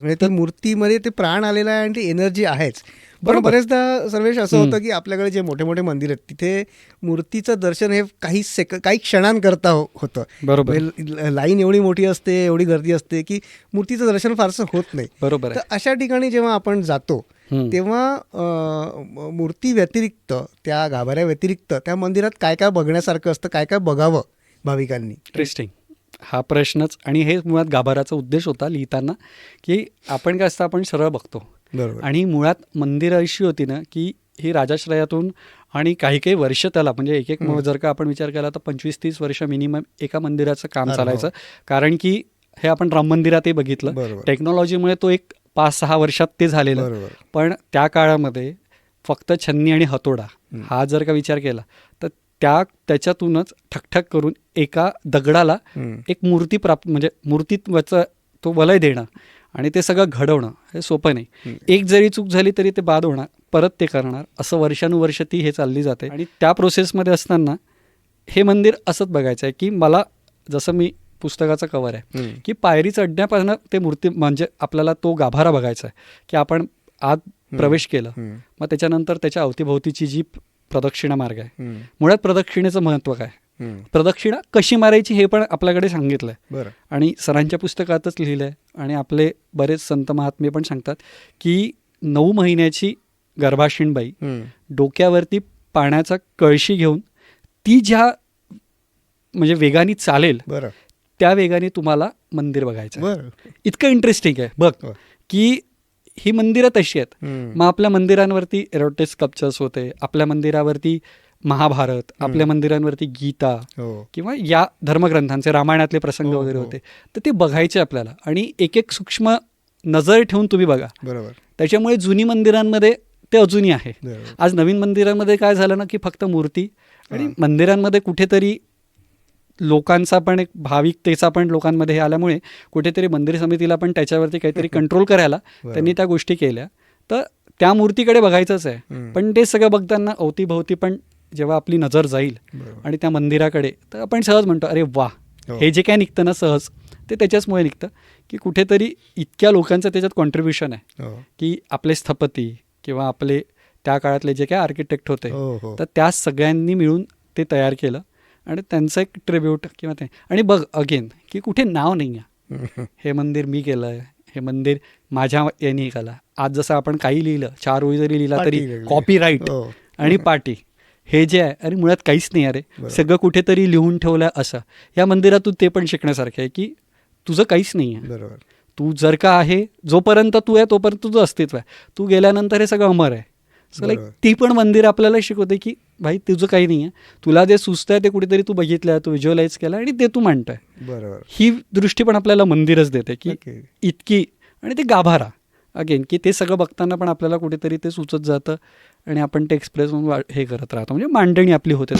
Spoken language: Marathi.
म्हणजे त्या मूर्तीमध्ये ते प्राण आलेला आहे आणि ती एनर्जी आहेच. पण बरेचदा सर्वेश असं होतं की आपल्याकडे जे मोठे मोठे मंदिर आहेत तिथे मूर्तीचं दर्शन हे काही सेक काही क्षणांकरता हो- होतं. बरोबर. म्हणजे लाईन एवढी मोठी असते एवढी गर्दी असते की मूर्तीचं दर्शन फारसं होत नाही. बरोबर तर अशा ठिकाणी जेव्हा आपण जातो. तेव्हा मूर्ती व्यतिरिक्त त्या गाभाऱ्या व्यतिरिक्त त्या मंदिरात काय काय बघण्यासारखं असतं काय काय बघावं भाविकांनी? इंटरेस्टिंग हा प्रश्नच आणि हे मुळात गाभाराचा उद्देश होता लिहिताना की आपण काय असतं आपण सरळ बघतो. आणि मुळात मंदिरं अशी होती ना की ही राजाश्रयातून आणि काही काही वर्ष त्याला म्हणजे एक एक जर का आपण विचार केला तर पंचवीस तीस वर्ष मिनिमम एका मंदिराचं काम चालायचं. कारण की हे आपण राम मंदिरातही बघितलं. टेक्नॉलॉजीमुळे तो एक पाच सहा वर्षात ते झालेलं. पण त्या काळामध्ये फक्त छन्नी आणि हतोडा. हा जर का विचार केला तर त्या त्याच्यातूनच ठकठक करून एका दगडाला. एक मूर्ती प्राप्त म्हणजे मूर्तीत्वाचं तो वलय देणं आणि ते सगळं घडवणं हे सोपं नाही. एक जरी चूक झाली तरी ते बाद होणार परत ते करणार असं वर्षानुवर्ष ती हे चालली जाते आणि त्या प्रोसेसमध्ये असताना हे मंदिर असंच बघायचं आहे की मला जसं मी पुस्तकाचं कवर आहे. की पायरी चढण्यापासून ते मूर्ती म्हणजे आपल्याला तो गाभारा बघायचा आहे की आपण आत प्रवेश केलं. मग त्याच्यानंतर त्याच्या अवतीभोवतीची जी प्रदक्षिणा मार्ग आहे. मुळात प्रदक्षिणेचं महत्त्व काय. प्रदक्षिणा कशी मारायची हे पण आपल्याकडे सांगितलं आहे बरं. आणि सरांच्या पुस्तकातच लिहिलं आहे आणि आपले बरेच संत महात्मे पण सांगतात की नऊ महिन्याची गर्भाशीणबाई हम्म. डोक्यावरती पाण्याचा कळशी घेऊन ती ज्या म्हणजे वेगाने चालेल त्या वेगाने तुम्हाला मंदिर बघायचं इतकं इंटरेस्टिंग आहे. बघ. की ही मंदिरं तशी आहेत. मग आपल्या मंदिरांवरती एरोटे स्कल्पचर्स होते आपल्या मंदिरावरती महाभारत आपल्या मंदिरांवरती गीता हो. किंवा या धर्मग्रंथांचे रामायणातले प्रसंग हो, वगैरे हो. होते. तर ते बघायचे आपल्याला. आणि एक एक सूक्ष्म नजर ठेवून तुम्ही बघा. बरोबर. त्याच्यामुळे जुनी मंदिरांमध्ये ते अजूनही आहे. आज नवीन मंदिरांमध्ये काय झालं ना की फक्त मूर्ती आणि. मंदिरांमध्ये कुठेतरी लोकांचा पण एक भाविकतेचा पण लोकांमध्ये हे आल्यामुळे कुठेतरी मंदिर समितीला पण त्याच्यावरती काहीतरी कंट्रोल करायला. त्यांनी त्या गोष्टी केल्या तर त्या मूर्तीकडे बघायचंच आहे. पण ते सगळं बघताना अवतीभोवती पण जेव्हा आपली नजर जाईल. आणि त्या मंदिराकडे तर आपण सहज म्हणतो अरे वा हो. हे जे काय निघतं ना सहज ते त्याच्याचमुळे निघतं की कुठेतरी इतक्या लोकांचं त्याच्यात कॉन्ट्रीब्युशन आहे हो की आपले स्थपती किंवा आपले त्या काळातले जे काय आर्किटेक्ट होते हो तर त्या सगळ्यांनी मिळून ते तयार केलं आणि त्यांचं एक ट्रिब्यूट किंवा ते. आणि बघ अगेन की कुठे नाव नाही आहे. हे मंदिर मी केलं आहे हे मंदिर माझ्या यांनी केलं. आज जसं आपण काही लिहिलं चार ओळी जरी लिहिला तरी वेगळी. कॉपी राईट हो. आणि पाटी. हे जे आहे अरे मुळात काहीच नाही अरे. सगळं कुठेतरी लिहून ठेवलं असं. या मंदिरातून ते पण शिकण्यासारखं आहे की तुझं काहीच नाही आहे. बरोबर. तू जर का आहे जोपर्यंत तू आहे तोपर्यंत तुझं अस्तित्व आहे. तू गेल्यानंतर हे सगळं अमर आहे. So like. ती पण मंदिर आपल्याला शिकवते की भाई तुझं काही नाही आहे तुला जे सुचतं आहे ते कुठेतरी तू बघितलं तू व्हिज्युअलाइज केलं आणि ते तू मांडतोय. बरोबर. ही दृष्टी पण आपल्याला मंदिरच देते की इतकी आणि ते गाभारा. अगेन की ते सगळं बघताना पण आपल्याला कुठेतरी ते सुचत जातं आणि आपण ते एक्सप्रेस म्हणून हे करत राहतो. म्हणजे मांडणी आपली होते.